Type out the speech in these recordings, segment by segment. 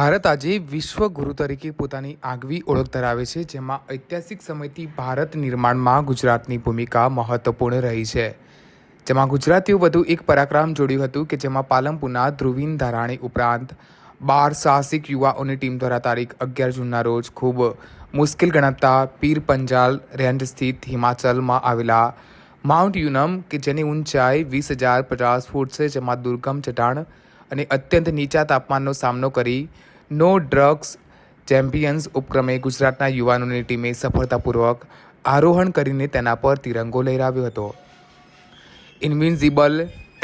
ભારત આજે વિશ્વ ગુરુ તરીકે પોતાની આગવી ઓળખ ધરાવે છે, જેમાં ઐતિહાસિક સમયથી ભારત નિર્માણમાં ગુજરાતની ભૂમિકા મહત્વપૂર્ણ રહી છે. જેમાં ગુજરાતીઓ વધુ એક પરાક્રમ જોડ્યું હતું કે જેમાં પાલનપુરના ધ્રુવીન ધારાણી ઉપરાંત બાર સાહસિક યુવાઓની ટીમ દ્વારા તારીખ અગિયાર જૂનના રોજ ખૂબ મુશ્કેલ ગણાતા પીર પંજાલ રેન્જ સ્થિત હિમાચલમાં આવેલા માઉન્ટ યુનમ, કે જેની ઊંચાઈ વીસ હજાર પચાસ ફૂટ છે, જેમાં દુર્ગમ ચટાણ અને અત્યંત નીચા તાપમાનનો સામનો કરી નો ડ્રગ્સ ચેમ્પિયન્સ ઉપક્રમે ગુજરાતના યુવાનોની ટીમે સફળતાપૂર્વક આરોહણ કરીને તેના પર તિરંગો લહેરાવ્યો હતો. ઇન્વિન્ઝિબલ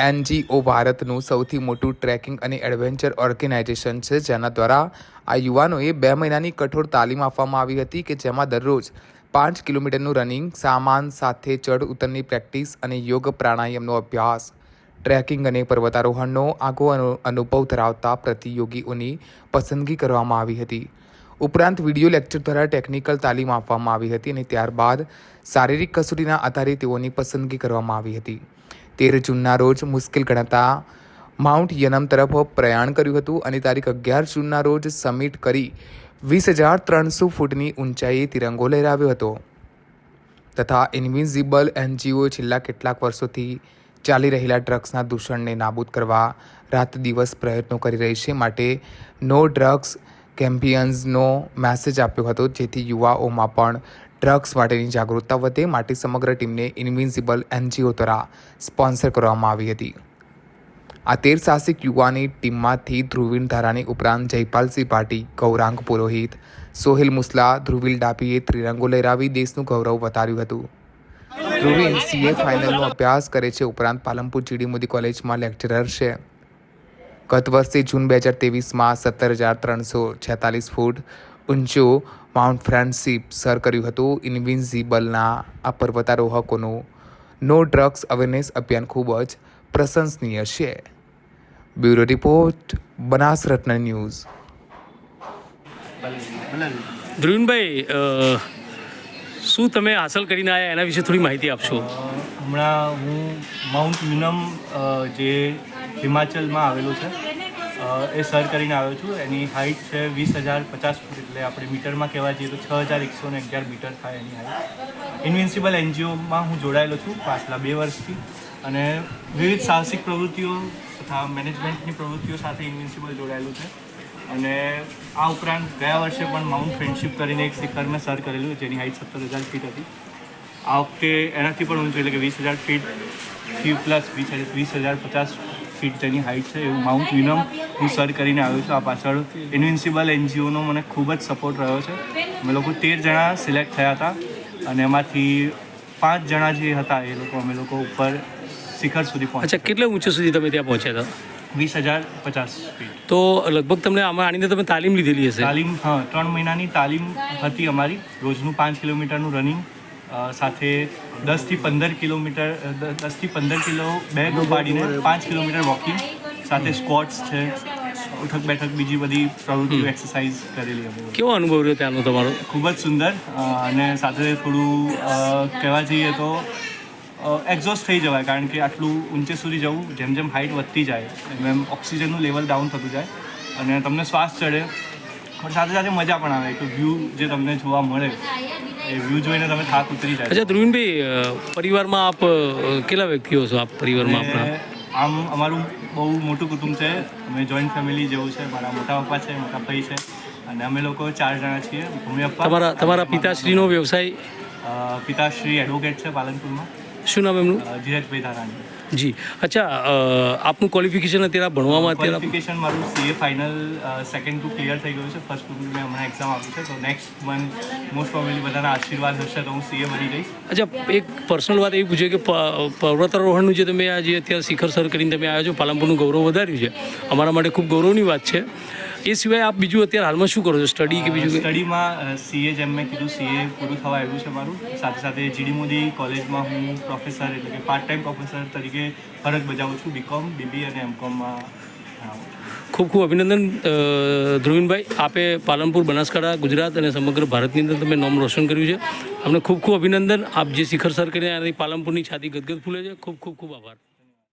એનજીઓ ભારતનું સૌથી મોટું ટ્રેકિંગ અને એડવેન્ચર ઓર્ગેનાઇઝેશન છે, જેના દ્વારા આ યુવાનોએ બે મહિનાની કઠોર તાલીમ આપવામાં આવી હતી કે જેમાં દરરોજ પાંચ કિલોમીટરનું રનિંગ, સામાન સાથે ચઢ ઉતરની પ્રેક્ટિસ અને યોગ પ્રાણાયામનો અભ્યાસ ટ્રેકિંગ અને પર્વતારોહણનો આગો અનુ- અનુભવ ધરાવતા પ્રતિયોગીઓની પસંદગી કરવામાં આવી હતી. ઉપરાંત વીડિયો લેક્ચર દ્વારા ટેકનિકલ તાલીમ આપવામાં આવી હતી અને ત્યારબાદ શારીરિક કસોટીના આધારે તેઓની પસંદગી કરવામાં આવી હતી. તેર જૂનના રોજ મુશ્કેલ ગણાતા માઉન્ટ યનમ તરફ પ્રયાણ કર્યું હતું અને તારીખ અગિયાર જૂનના રોજ સમિટ કરી વીસ હજાર ત્રણસો ફૂટની ઊંચાઈએ તિરંગો લહેરાવ્યો હતો. તથા ઇન્વિઝિબલ એનજીઓ છેલ્લા કેટલાક વર્ષોથી ચાલી રહેલા ડ્રગ્સના દૂષણને નાબૂદ કરવા રાત દિવસ પ્રયત્નો કરી રહી છે. માટે નો ડ્રગ્સ કેમ્પિયન્સનો મેસેજ આપ્યો હતો, જેથી યુવાઓમાં પણ ડ્રગ્સ માટેની જાગૃતતા વધે. માટે સમગ્ર ટીમને ઇન્વિન્સિબલ એનજીઓ દ્વારા સ્પોન્સર કરવામાં આવી હતી. આ તેર સાહસિક યુવાની ટીમમાંથી ધ્રુવીન ધારાણી ઉપરાંત જયપાલસિંહ પાટી ગૌરાંગ પુરોહિત, સોહેલ મુસલા, ધ્રુવીલ ડાભીએ ત્રિરંગો લહેરાવી દેશનું ગૌરવ વધાર્યું હતું. ધ્રુવીન સીએ ફાઇનલનો અભ્યાસ કરે છે. ઉપરાંત પાલનપુર જીડી મોદી કોલેજમાં લેક્ચરર છે. ગત વર્ષે જૂન બે હજાર તેવીસમાં સત્તર હજાર ત્રણસો છેતાલીસ ફૂટ ઊંચો માઉન્ટ ફ્રેન્ડશીપ સર કર્યું હતું. ઇન્વિન્ઝિબલના આ પર્વતારોહકોનું નો ડ્રગ્સ અવેરનેસ અભિયાન ખૂબ જ પ્રશંસનીય છે. બ્યુરો રિપોર્ટ બનાસ રત્ન ન્યૂઝ. ધ્રુવીનભાઈ અ, શું તમે હાંસલ કરીને આવ્યા એના વિશે થોડી માહિતી આપશો. હમણાં હું માઉન્ટ યુનમ જે હિમાચલમાં આવેલું છે એ સર કરીને આવ્યો છું. એની હાઇટ છે વીસ હજાર પચાસ ફૂટ એટલે આપણે મીટરમાં કહેવા જઈએ તો છ હજાર એકસો ને અગિયાર મીટર થાય એની હાઇટ ઇન્વિન્સિબલ એનજીઓમાં હું જોડાયેલો છું પાછલા બે વર્ષથી અને વિવિધ સાહસિક પ્રવૃત્તિઓ તથા મેનેજમેન્ટની પ્રવૃત્તિઓ સાથે ઇન્વિન્સિબલ જોડાયેલું છે. અને આ ઉપરાંત ગયા વર્ષે પણ માઉન્ટ ફ્રેન્ડશિપ કરીને એક શિખર મેં સર કરેલું જેની હાઇટ સત્તર હજાર ફીટ હતી. આ વખતે એનાથી પણ ઊંચું એટલે કે વીસ હજાર ફીટ ફી પ્લસ વીસ હજાર વીસ હજાર પચાસ ફીટ જેની હાઇટ છે એવું માઉન્ટ યુનમ હું સર કરીને આવ્યો છું આ પાછળ. ઇન્વિન્સિબલ એનજીઓનો મને ખૂબ જ સપોર્ટ રહ્યો છે. અમે લોકો તેર જણા સિલેક્ટ થયા હતા અને એમાંથી પાંચ જણા જે હતા એ લોકો અમે લોકો ઉપર શિખર સુધી પહોંચ્યા કેટલે ઊંચે સુધી તમે ત્યાં પહોંચ્યા હતા? વીસ હજાર પચાસ તો લગભગ તમને આમાં આની તમે તાલીમ લીધેલી હશે. તાલીમ હા ત્રણ મહિનાની તાલીમ હતી અમારી. રોજનું પાંચ કિલોમીટરનું રનિંગ સાથે દસથી પંદર કિલોમીટર દસથી પંદર કિલો બેગ ઉપાડીને પાંચ કિલોમીટર વોકિંગ સાથે સ્કોટ્સ છે ઉઠક બેઠક બીજી બધી પ્રવૃત્તિઓ એક્સરસાઇઝ કરેલી અમે. કેવો અનુભવ રહ્યો ત્યાંનો તમારો? ખૂબ જ સુંદર અને સાથે થોડું કહેવા જઈએ તો એક્ઝોસ્ટ થઈ જવાય કારણ કે આટલું ઊંચે સુધી જવું જેમ જેમ હાઇટ વધતી જાય એમ એમ ઓક્સિજનનું લેવલ ડાઉન થતું જાય અને તમને શ્વાસ ચડે પણ સાથે સાથે મજા પણ આવે કે વ્યૂ જે તમને જોવા મળે એ વ્યૂ જોઈને તમે થાક ઉતરી જાય. અચ્છા ધ્રુવીનભાઈ પરિવારમાં આપ કેટલા વ્યક્તિઓ છો આપ પરિવારમાં આપણા? આમ અમારું બહુ મોટું કુટુંબ છે અમે જોઈન્ટ ફેમિલી જેવું છે મારા મોટા પપ્પા છે મોટા ભાઈ છે અને અમે લોકો ચાર જણા છીએ મમ્મી પપ્પા તમારા તમારા પિતાશ્રીનો વ્યવસાય? પિતાશ્રી એડવોકેટ છે પાલનપુરમાં. શું નામ એમનું? ધીરજભાઈ ધારાણી જી. અચ્છા આપનું ક્વોલિફિકેશન અત્યારે આપ ભણવામાં અત્યારે ક્વોલિફિકેશન મારું CA final second two clear થઈ ગયું છે. ફર્સ્ટ ટુ મેં હમણાં એક્ઝામ આપી છે. તો નેક્સ્ટ મંથ મોસ્ટ પ્રોબેબલી બધાના આશીર્વાદ હશે તો હું સીએ બની જઈશ. અચ્છા એક પર્સનલ વાત એવી પૂછે કે પર્વતારોહણનું જે તમે આજે અત્યારે શિખર સર કરીને તમે આવ્યા છો પાલનપુરનું ગૌરવ વધાર્યું છે. અમારા માટે ખૂબ ગૌરવની વાત છે. એ સિવાય આપ બીજું અત્યારે હાલમાં શું કરો છો? સ્ટડી કે બીજું સ્ટડીમાં સીએ જેમ મેં કીધું સીએ પૂરું થવા આવ્યું છે મારું. સાથે સાથે જીડી મોદી કોલેજમાં હું પ્રોફેસર એટલે કે પાર્ટ ટાઈમ પ્રોફેસર તરીકે ફરજ બજાવું છું બીકોમ બીબી અને એમકોમમાં ખૂબ ખૂબ અભિનંદન ધ્રુવીનભાઈ. આપે પાલનપુર બનાસકાંઠા ગુજરાત અને સમગ્ર ભારતની અંદર તમે નામ રોશન કર્યું છે. અમને ખૂબ ખૂબ અભિનંદન. આપ જે શિખર સર કરીને આની પાલનપુરની છાતી ગદગદ ફૂલે છે. ખૂબ ખૂબ ખૂબ આભાર.